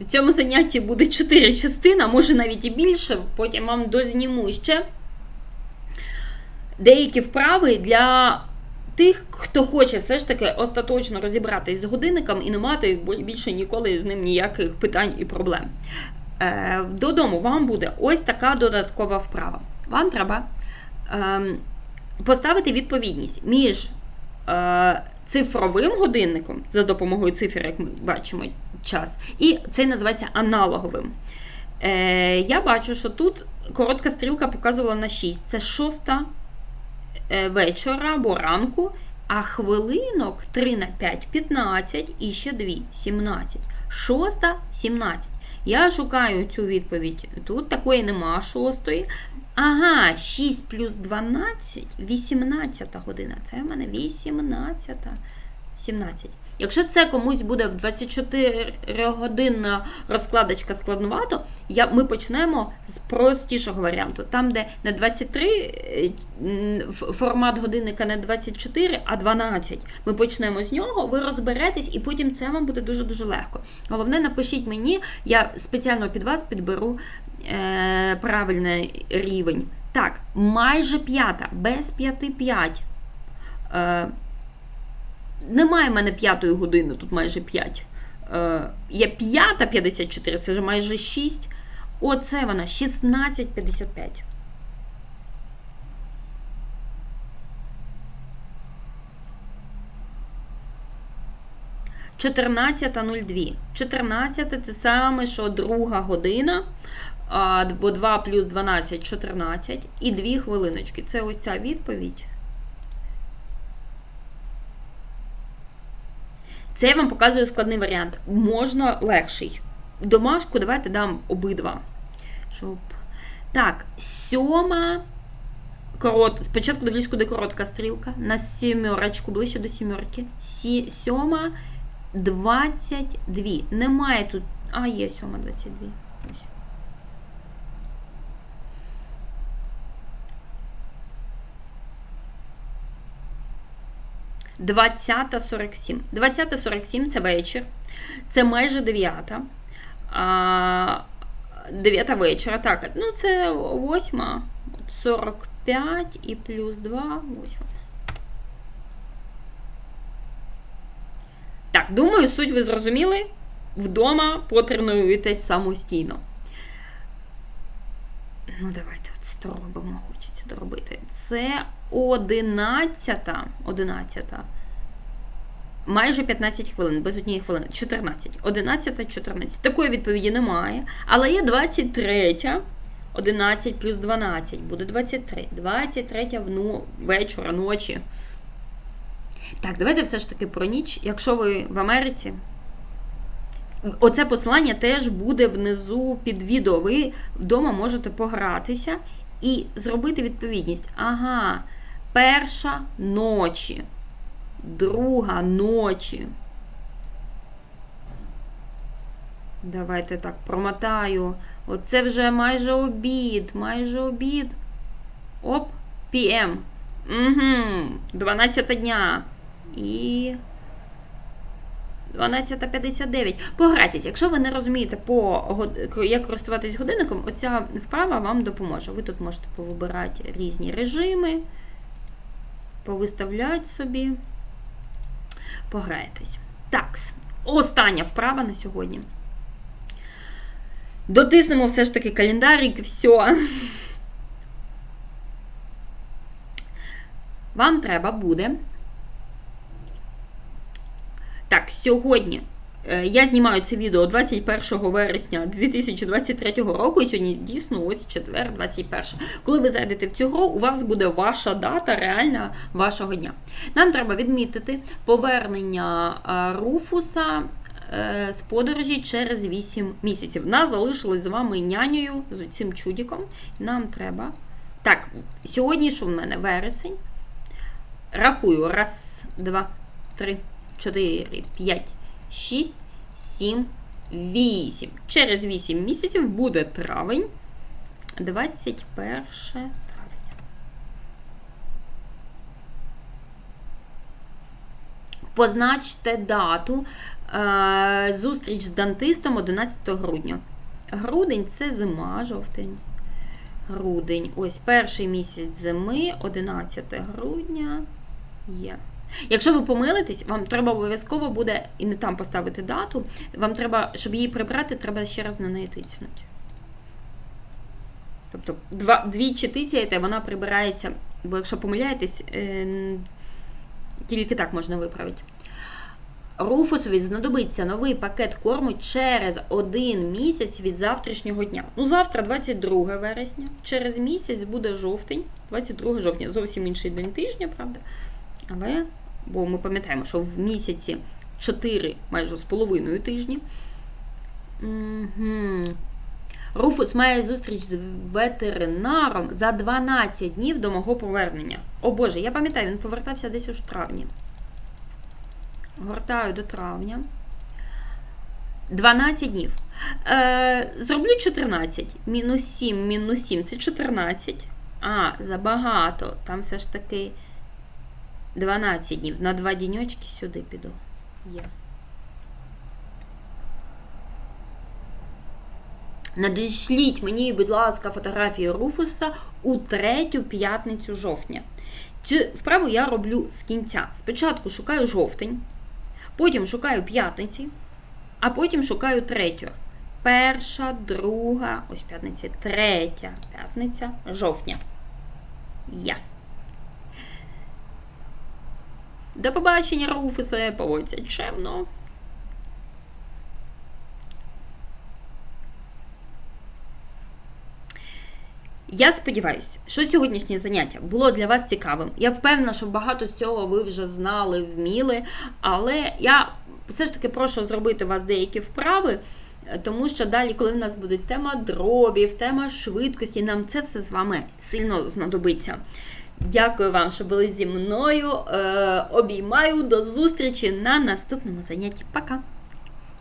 В цьому занятті буде 4 частини, а може навіть і більше. Потім вам дозніму ще деякі вправи для тих, хто хоче все ж таки остаточно розібратись з годинником і не мати більше ніколи з ним ніяких питань і проблем. Е, Додому вам буде ось така додаткова вправа. Вам треба е, поставити відповідність між е, цифровим годинником за допомогою цифр, як ми бачимо, час, і це називається аналоговим. Е, Я бачу, що тут коротка стрілка показувала на 6. Це шоста е, вечора або ранку, а хвилинок 3 на 5 15 і ще 2 17. Шоста 17. Я шукаю цю відповідь. Тут такої нема шостої. Ага, 6 плюс 12 18 година. Це в мене 18. 17. Якщо це комусь буде 24-годинна розкладочка складновато, я, ми почнемо з простішого варіанту. Там, де не 23 формат годинника не 24, а 12. Ми почнемо з нього, ви розберетесь, і потім це вам буде дуже-дуже легко. Головне, напишіть мені, я спеціально під вас підберу е, правильний рівень. Так, майже п'ята, без п'яти п'ять. Е, немає в мене п'ятої години, тут майже 5. Е, Є п'ята 54, це вже майже 6. Оце вона 16,55. Чотирнадцята нуль дві. Чотирнадцяте це саме, що друга година, бо 2 плюс 12 14 і 2 хвилиночки. Це ось ця відповідь. Це я вам показую складний варіант. Можна легший. Домашку давайте дам обидва. Щоб... Так, сьома. Корот... Спочатку дивлюсь, куди коротка стрілка. На сімерочку, ближче до сімерки. Сі... Сьома 22. Немає тут. А, є сьома 22. Ось. 20.47. 20.47 це вечір. Це майже 9. А, 9 вечора. Так, ну це 8. 45 і плюс 2, 8. Так, думаю, суть ви зрозуміли. Вдома потренуєтесь самостійно. Ну, давайте це робимо, хочеться доробити. Це 11. 11. Майже 15 хвилин, без однієї хвилини. 14. 11, 14. Такої відповіді немає. Але є 23. 11 плюс 12. Буде 23. 23 вну... вечора, ночі. Так, давайте все ж таки про ніч. Якщо ви в Америці. Оце посилання теж буде внизу під відео. Ви вдома можете погратися і зробити відповідність. Ага, перша ночі, друга ночі. Давайте так, промотаю. Оце вже майже обід, майже обід. Оп, ПМ. Угу, 12 дня. І. 12.59. Пограйтесь, якщо ви не розумієте, по, як користуватись годинником, оця вправа вам допоможе. Ви тут можете повибирати різні режими, повиставляти собі, пограєтесь. Так, остання вправа на сьогодні. Дотиснемо все ж таки календарик, все. Вам треба буде так, сьогодні е, я знімаю це відео 21 вересня 2023 року, і сьогодні дійсно ось четвер, 21. Коли ви зайдете в цю гру, у вас буде ваша дата реальна вашого дня. Нам треба відмітити повернення е, Руфуса. Е, з подорожі через 8 місяців. Нас залишилось з вами нянею, з цим чудіком. Нам треба. Так, сьогодні що в мене вересень. Рахую. Раз, два, три. 4, 5, 6, 7, 8. Через 8 місяців буде травень. 21 травня. Позначте дату. Е, Зустріч з дантистом 11 грудня. Грудень це зима, жовтень. Грудень. Ось перший місяць зими, 11 грудня. Є. Якщо ви помилитесь, вам треба обов'язково буде і не там поставити дату. Вам треба, щоб її прибрати, треба ще раз на неї тиснути. Тобто два, двічі тицяєте, вона прибирається, бо якщо помиляєтесь, е, тільки так можна виправити. Руфусові знадобиться новий пакет корму через один місяць від завтрашнього дня. Ну, завтра, 22 вересня, через місяць буде жовтень, 22 жовтня, зовсім інший день тижня, правда? Але, бо ми пам'ятаємо, що в місяці 4 майже з половиною тижні. Руфус має зустріч з ветеринаром за 12 днів до мого повернення. О Боже, я пам'ятаю, він повертався десь у травні. Гортаю до травня. 12 днів. Е, Зроблю 14. Мінус 7, мінус 7 це 14. А, забагато. Там все ж таки 12 днів. На два діньочки сюди піду. Є. Надішліть мені, будь ласка, фотографію Руфуса у третю п'ятницю жовтня. Цю вправу я роблю з кінця. Спочатку шукаю жовтень, потім шукаю п'ятниці, а потім шукаю третю. Перша, друга, ось п'ятниця, третя п'ятниця жовтня. Я. До побачення, Руфусе, поводься чемно. Я сподіваюся, що сьогоднішнє заняття було для вас цікавим. Я впевнена, що багато з цього ви вже знали, вміли, але я все ж таки прошу зробити вас деякі вправи, тому що далі, коли в нас буде тема дробів, тема швидкості, нам це все з вами сильно знадобиться. Дякую вам, що були зі мною. Е, обіймаю до зустрічі на наступному занятті. Пока!